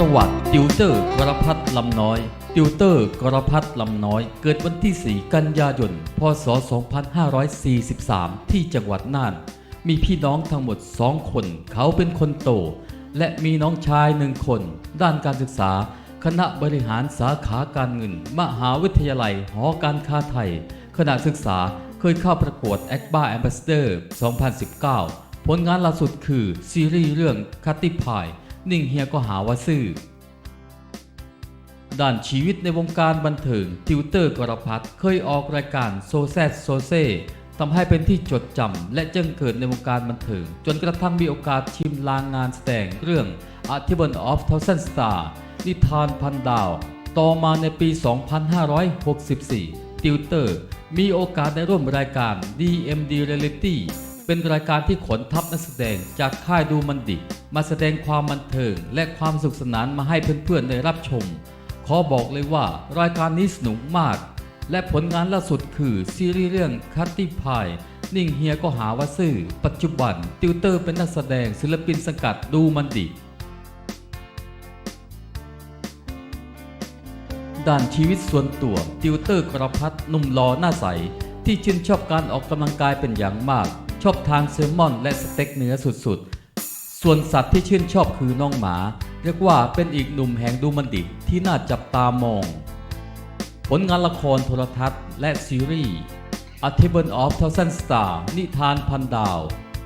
ติวเตอร์กรพัฒน์ลำน้อย ติวเตอร์กรพัฒน์ลำน้อย เกิดวันที่ 4 กันยายน พศ 2543 ที่จังหวัดน่าน มีพี่น้องทั้งหมด 2 คน เขาเป็นคนโต และมีน้องชายหนึ่งคน ด้านการศึกษา คณะบริหารสาขาการเงิน มหาวิทยาลัยหอการค้าไทย ขณะศึกษาเคยเข้าประกวด a c b a Ambassador 2019 ผลงานล่าสุดคือซีรีส์เรื่องคัตติพาย นิ่งเฮียก็หาว่าซื่อ ด้านชีวิตในวงการบันเทิงติวเตอร์กรพัฒเคยออกรายการโซแซดโซเซทำให้เป็นที่จดจำและจึงเกิดในวงการบันเทิง จนกระทั่งมีโอกาสชิมลางงานแสดงเรื่อง a r t i b l e of Thousand Star นิทานพันดาว ต่อมาในปี 2564 ติวเตอร์ มีโอกาสได้ร่วมรายการ DMD Reality เป็นรายการที่ขนทัพนักแสดงจากค่ายดูมันดิ มาแสดงความบันเทิงและความสุขสนานมาให้เพื่อนๆได้รับชม ขอบอกเลยว่ารายการนี้สนุกมาก และผลงานล่าสุดคือซีรีส์เรื่องคัตตี้พายนิ่งเฮียก็หาว่าซื่อ ปัจจุบัน ติวเตอร์เป็นนักแสดงศิลปินสังกัดดูมันดิด้านชีวิตส่วนตัว ติวเตอร์กรพัฒน์หนุ่มหล่อหน้าใส ที่ชื่นชอบการออกกำลังกายเป็นอย่างมาก ชอบทานเซลมอนและสเต็กเนื้อสุดๆ ส่วนสัตว์ที่ชื่นชอบคือน้องหมา เรียกว่าเป็นอีกหนุ่มแห่งดูมันดิที่น่าจับตามอง ผลงานละครโทรทัศน์และซีรีส์ A Table of Thousand Star นิทานพันดาว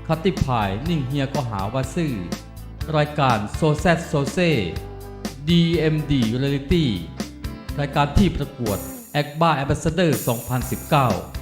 คัตติพายนิ่งเฮียก็หาว่าซื่อ รายการโซแซดโซเซ DMD Reality รายการที่ประกวด a c b a Ambassador 2019